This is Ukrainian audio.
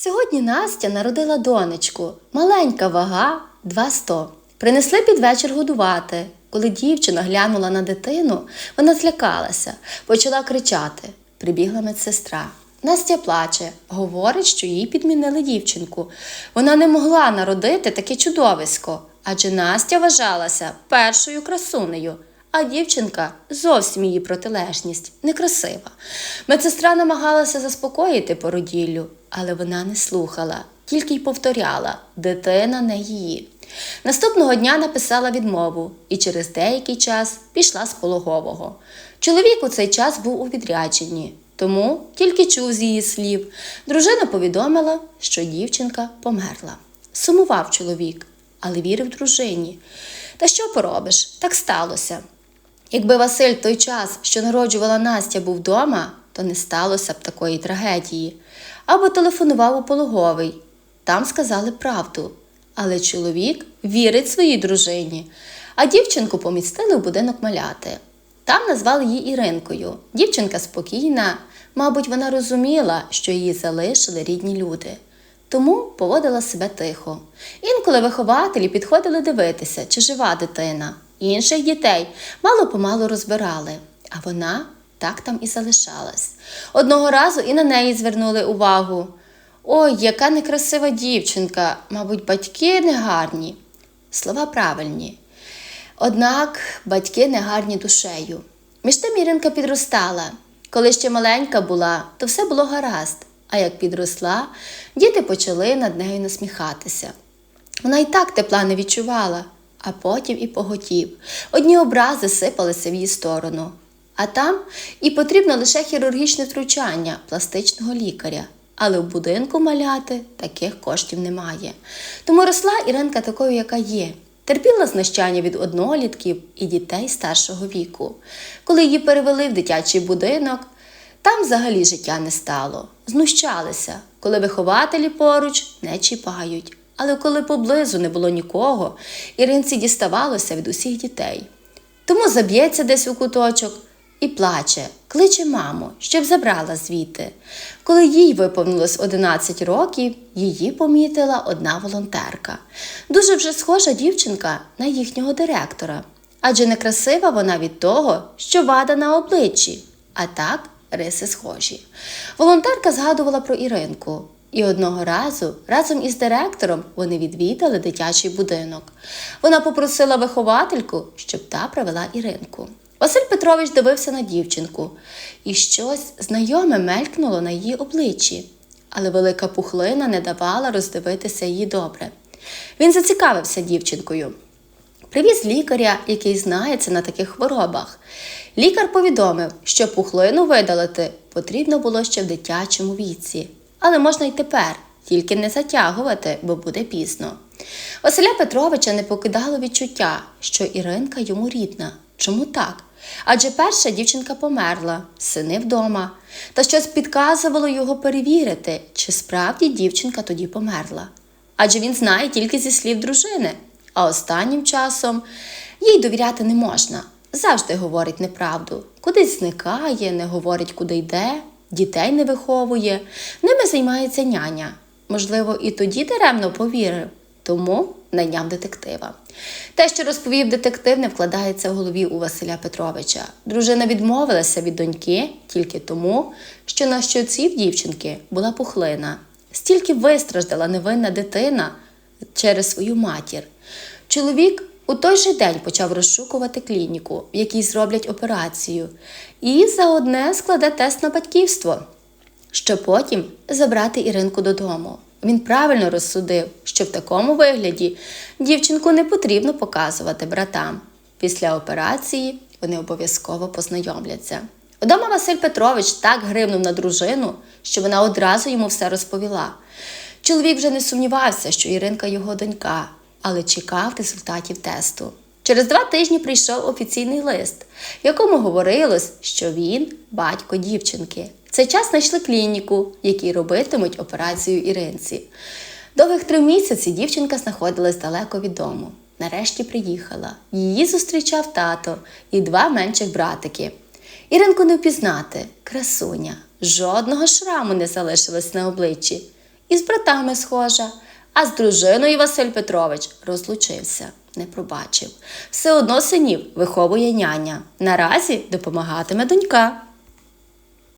Сьогодні Настя народила донечку, маленька вага 200. Принесли під вечір годувати. Коли дівчина глянула на дитину, вона злякалася, почала кричати. Прибігла медсестра. Настя плаче, говорить, що їй підмінили дівчинку. Вона не могла народити таке чудовисько, адже Настя вважалася першою красунею, а дівчинка зовсім її протилежність, некрасива. Медсестра намагалася заспокоїти породіллю, але вона не слухала, тільки й повторяла дитина не її. Наступного дня написала відмову і через деякий час пішла з пологового. Чоловік у цей час був у відрядженні, тому тільки чув з її слів. Дружина повідомила, що дівчинка померла. Сумував чоловік, але вірив дружині. Та що поробиш? Так сталося. Якби Василь той час, що народжувала Настя, був вдома, то не сталося б такої трагедії. Або телефонував у пологовий. Там сказали правду. Але чоловік вірить своїй дружині, а дівчинку помістили в будинок маляти. Там назвали її Іринкою. Дівчинка спокійна, мабуть, вона розуміла, що її залишили рідні люди. Тому поводила себе тихо. Інколи вихователі підходили дивитися, чи жива дитина. Інших дітей мало помалу розбирали, а вона так там і залишалась. Одного разу і на неї звернули увагу. Ой, яка некрасива дівчинка, мабуть, батьки негарні. Слова правильні. Однак батьки негарні душею. Між тим Іринка підростала. Коли ще маленька була, то все було гаразд, а як підросла, діти почали над нею насміхатися. Вона і так тепла не відчувала, а потім і поготів. Одні образи сипалися в її сторону. А там і потрібно лише хірургічне втручання пластичного лікаря. Але в будинку маляти таких коштів немає. Тому росла Іринка такою, яка є. Терпіла знущання від однолітків і дітей старшого віку. Коли її перевели в дитячий будинок, там взагалі життя не стало. Знущалися, коли вихователі поруч не чіпають. Але коли поблизу не було нікого, Іринці діставалося від усіх дітей. Тому заб'ється десь у куточок і плаче, кличе маму, щоб забрала звідти. Коли їй виповнилось 11 років, її помітила одна волонтерка. Дуже вже схожа дівчинка на їхнього директора. Адже некрасива вона від того, що вада на обличчі, а так риси схожі. Волонтерка згадувала про Іринку. І одного разу разом із директором вони відвідали дитячий будинок. Вона попросила виховательку, щоб та привела Іринку. Василь Петрович дивився на дівчинку, і щось знайоме мелькнуло на її обличчі, але велика пухлина не давала роздивитися її добре. Він зацікавився дівчинкою. Привіз лікаря, який знається на таких хворобах. Лікар повідомив, що пухлину видалити потрібно було ще в дитячому віці, але можна й тепер, тільки не затягувати, бо буде пізно. Василя Петровича не покидало відчуття, що Іринка йому рідна. Чому так? Адже перша дівчинка померла, сини вдома, та щось підказувало його перевірити, чи справді дівчинка тоді померла. Адже він знає тільки зі слів дружини, а останнім часом їй довіряти не можна. Завжди говорить неправду, кудись зникає, не говорить, куди йде, дітей не виховує, ними займається няня. Можливо, і тоді даремно повірив, тому найняв детектива. Те, що розповів детектив, не вкладається в голові у Василя Петровича. Дружина відмовилася від доньки тільки тому, що на щоці в дівчинки була пухлина. Стільки вистраждала невинна дитина через свою матір. Чоловік у той же день почав розшукувати клініку, в якій зроблять операцію, і заодне складе тест на батьківство, щоб потім забрати Іринку додому. Він правильно розсудив, що в такому вигляді дівчинку не потрібно показувати братам. Після операції вони обов'язково познайомляться. Вдома Василь Петрович так гримнув на дружину, що вона одразу йому все розповіла. Чоловік вже не сумнівався, що Іринка його донька, але чекав результатів тесту. Через два тижні прийшов офіційний лист, в якому говорилось, що він батько дівчинки. В цей час знайшли клініку, в якій робитимуть операцію Іринці. Довгих три місяці дівчинка знаходилась далеко від дому. Нарешті приїхала. Її зустрічав тато і два менших братики. Іринку не впізнати, красуня, жодного шраму не залишилось на обличчі. і з братами схожа. А з дружиною Василь Петрович розлучився, не пробачив. Все одно синів виховує няня. Наразі допомагатиме донька.